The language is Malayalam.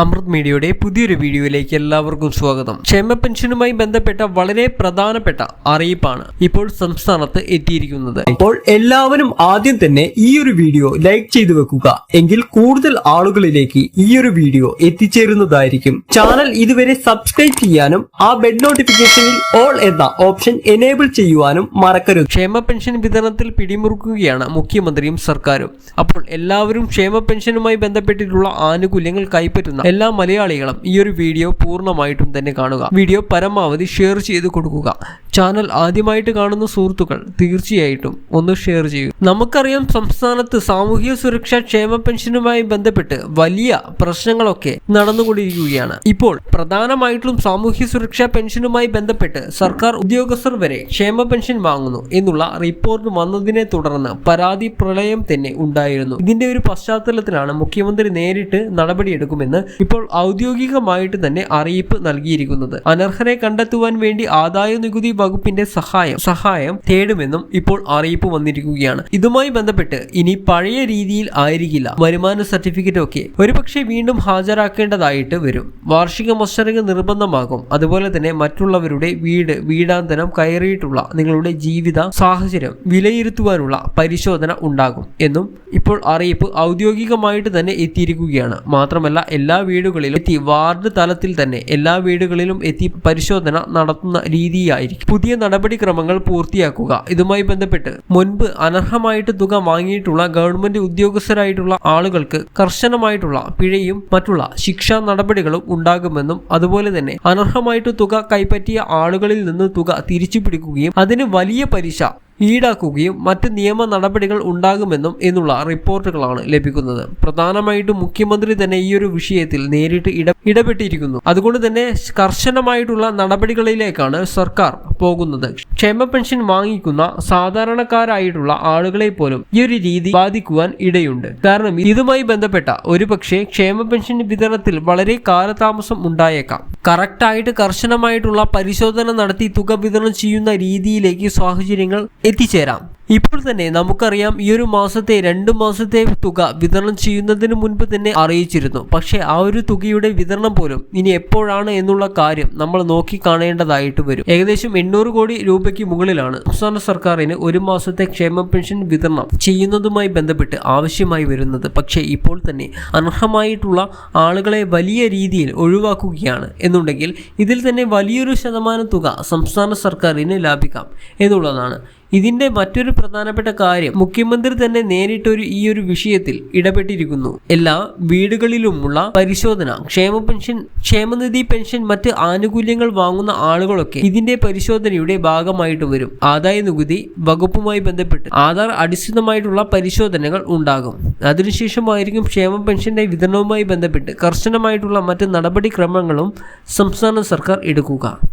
അമൃത് മീഡിയയുടെ പുതിയൊരു വീഡിയോയിലേക്ക് എല്ലാവർക്കും സ്വാഗതം. ക്ഷേമ പെൻഷനുമായി ബന്ധപ്പെട്ട വളരെ പ്രധാനപ്പെട്ട അറിയിപ്പാണ് ഇപ്പോൾ സംസ്ഥാനത്ത് എത്തിയിരിക്കുന്നത്. അപ്പോൾ എല്ലാവരും ആദ്യം തന്നെ ഈ ഒരു വീഡിയോ ലൈക്ക് ചെയ്തു വെക്കുക. എങ്കിൽ കൂടുതൽ ആളുകളിലേക്ക് ഈ ഒരു വീഡിയോ എത്തിച്ചേരുന്നതായിരിക്കും. ചാനൽ ഇതുവരെ സബ്സ്ക്രൈബ് ചെയ്യാനും ആ ബെഡ് നോട്ടിഫിക്കേഷനിൽ ഓൾ എന്ന ഓപ്ഷൻ എനേബിൾ ചെയ്യുവാനും മറക്കരുത്. ക്ഷേമ പെൻഷൻ വിതരണത്തിൽ പിടിമുറുക്കുകയാണ് മുഖ്യമന്ത്രിയും സർക്കാരും. അപ്പോൾ എല്ലാവരും ക്ഷേമ പെൻഷനുമായി ബന്ധപ്പെട്ടിട്ടുള്ള ആനുകൂല്യങ്ങൾ കൈപ്പറ്റുന്ന എല്ലാ മലയാളികളും ഈ ഒരു വീഡിയോ പൂർണമായിട്ടും തന്നെ കാണുക. വീഡിയോ പരമാവധി ഷെയർ ചെയ്ത് കൊടുക്കുക. ചാനൽ ആദ്യമായിട്ട് കാണുന്ന സുഹൃത്തുക്കൾ തീർച്ചയായിട്ടും ഒന്ന് ഷെയർ ചെയ്യുക നമുക്കറിയാം സംസ്ഥാനത്ത് സാമൂഹിക സുരക്ഷാ ക്ഷേമ പെൻഷനുമായി ബന്ധപ്പെട്ട് വലിയ പ്രശ്നങ്ങളൊക്കെ നടന്നുകൊണ്ടിരിക്കുകയാണ്. ഇപ്പോൾ പ്രധാനമായിട്ടും സാമൂഹ്യ സുരക്ഷാ പെൻഷനുമായി ബന്ധപ്പെട്ട് സർക്കാർ ഉദ്യോഗസ്ഥർ വരെ ക്ഷേമ പെൻഷൻ വാങ്ങുന്നു എന്നുള്ള റിപ്പോർട്ട് വന്നതിനെ തുടർന്ന് പരാതി പ്രളയം തന്നെ ഉണ്ടായിരുന്നു. ഇതിന്റെ ഒരു പശ്ചാത്തലത്തിലാണ് മുഖ്യമന്ത്രി നേരിട്ട് നടപടിയെടുക്കുമെന്ന് ഇപ്പോൾ ഔദ്യോഗികമായിട്ട് തന്നെ അറിയിപ്പ് നൽകിയിരിക്കുന്നത്. അനർഹരെ കണ്ടെത്തുവാൻ വേണ്ടി ആദായ നികുതി വകുപ്പിന്റെ സഹായം സഹായം തേടുമെന്നും ഇപ്പോൾ അറിയിപ്പ് വന്നിരിക്കുകയാണ്. ഇതുമായി ബന്ധപ്പെട്ട് ഇനി പഴയ രീതിയിൽ ആയിരിക്കില്ല. വരുമാന സർട്ടിഫിക്കറ്റ് ഒക്കെ ഒരുപക്ഷെ വീണ്ടും ഹാജരാക്കേണ്ടതായിട്ട് വരും. വാർഷിക മസ്റ്ററിംഗ് നിർബന്ധമാകും. അതുപോലെ തന്നെ മറ്റുള്ളവരുടെ വീട് വീടാന്തരം കയറിയിട്ടുള്ള നിങ്ങളുടെ ജീവിത സാഹചര്യം വിലയിരുത്തുവാനുള്ള പരിശോധന ഉണ്ടാകും എന്നും ഇപ്പോൾ അറിയിപ്പ് ഔദ്യോഗികമായിട്ട് തന്നെ എത്തിയിരിക്കുകയാണ്. മാത്രമല്ല എല്ലാ വീടുകളിലും എത്തി വാർഡ് തലത്തിൽ തന്നെ എല്ലാ വീടുകളിലും എത്തി പരിശോധന നടത്തുന്ന രീതിയായിരിക്കും. പുതിയ നടപടിക്രമങ്ങൾ പൂർത്തിയാക്കുക. ഇതുമായി ബന്ധപ്പെട്ട് മുൻപ് അനർഹമായിട്ട് തുക വാങ്ങിയിട്ടുള്ള ഗവൺമെന്റ് ഉദ്യോഗസ്ഥരായിട്ടുള്ള ആളുകൾക്ക് കർശനമായിട്ടുള്ള പിഴയും മറ്റുള്ള ശിക്ഷാ നടപടികളും ഉണ്ടാകുമെന്നും അതുപോലെ തന്നെ അനർഹമായിട്ട് തുക കൈപ്പറ്റിയ ആളുകളിൽ നിന്ന് തുക തിരിച്ചു പിടിക്കുകയും അതിന് വലിയ പലിശ ഈടാക്കുകയും മറ്റ് നിയമ നടപടികൾ ഉണ്ടാകുമെന്നും എന്നുള്ള റിപ്പോർട്ടുകളാണ് ലഭിക്കുന്നത്. പ്രധാനമായിട്ടും മുഖ്യമന്ത്രി തന്നെ ഈ ഒരു വിഷയത്തിൽ നേരിട്ട് ഇട ഇടപെട്ടിരിക്കുന്നു. അതുകൊണ്ട് തന്നെ കർശനമായിട്ടുള്ള നടപടികളിലേക്കാണ് സർക്കാർ പോകുന്നത്. ക്ഷേമ പെൻഷൻ വാങ്ങിക്കുന്ന സാധാരണക്കാരായിട്ടുള്ള ആളുകളെ പോലും ഈ ഒരു രീതി ബാധിക്കുവാൻ ഇടയുണ്ട്. കാരണം ഇതുമായി ബന്ധപ്പെട്ട ഒരു ഒരുപക്ഷെ ക്ഷേമ പെൻഷൻ വിതരണത്തിൽ വളരെ കാലതാമസം ഉണ്ടായേക്കാം. കറക്റ്റായിട്ട് കർശനമായിട്ടുള്ള പരിശോധന നടത്തി തുക വിതരണം ചെയ്യുന്ന രീതിയിലേക്ക് സാഹചര്യങ്ങൾ എത്തിച്ചേരാം. ഇപ്പോൾ തന്നെ നമുക്കറിയാം ഈ ഒരു മാസത്തെ രണ്ട് മാസത്തെ തുക വിതരണം ചെയ്യുന്നതിന് മുൻപ് തന്നെ അറിയിച്ചിരുന്നു. പക്ഷേ ആ ഒരു തുകയുടെ വിതരണം പോലും ഇനി എപ്പോഴാണ് എന്നുള്ള കാര്യം നമ്മൾ നോക്കി കാണേണ്ടതായിട്ട് വരും. ഏകദേശം എണ്ണൂറ് കോടി രൂപയ്ക്ക് മുകളിലാണ് സംസ്ഥാന സർക്കാരിന് ഒരു മാസത്തെ ക്ഷേമ പെൻഷൻ വിതരണം ചെയ്യുന്നതുമായി ബന്ധപ്പെട്ട് ആവശ്യമായി വരുന്നത്. പക്ഷേ ഇപ്പോൾ തന്നെ അർഹമായിട്ടുള്ള ആളുകളെ വലിയ രീതിയിൽ ഒഴിവാക്കുകയാണ്. എന്നുണ്ടെങ്കിൽ ഇതിൽ തന്നെ വലിയൊരു ശതമാനം തുക സംസ്ഥാന സർക്കാരിന് ലാഭിക്കാം എന്നുള്ളതാണ് ഇതിന്റെ മറ്റൊരു പ്രധാനപ്പെട്ട കാര്യം മുഖ്യമന്ത്രി തന്നെ നേരിട്ടൊരു ഈ ഒരു വിഷയത്തിൽ ഇടപെട്ടിരിക്കുന്നു. എല്ലാ വീടുകളിലുമുള്ള പരിശോധന ക്ഷേമ പെൻഷൻ ക്ഷേമനിധി പെൻഷൻ മറ്റ് ആനുകൂല്യങ്ങൾ വാങ്ങുന്ന ആളുകളൊക്കെ ഇതിന്റെ പരിശോധനയുടെ ഭാഗമായിട്ട് വരും. ആദായ നികുതി വകുപ്പുമായി ബന്ധപ്പെട്ട് ആധാർ അടിസ്ഥാനമായിട്ടുള്ള പരിശോധനകൾ ഉണ്ടാകും. അതിനുശേഷമായിരിക്കും ക്ഷേമ പെൻഷന്റെ വിതരണവുമായി ബന്ധപ്പെട്ട് കർശനമായിട്ടുള്ള മറ്റ് നടപടിക്രമങ്ങളും സംസ്ഥാന സർക്കാർ എടുക്കുക.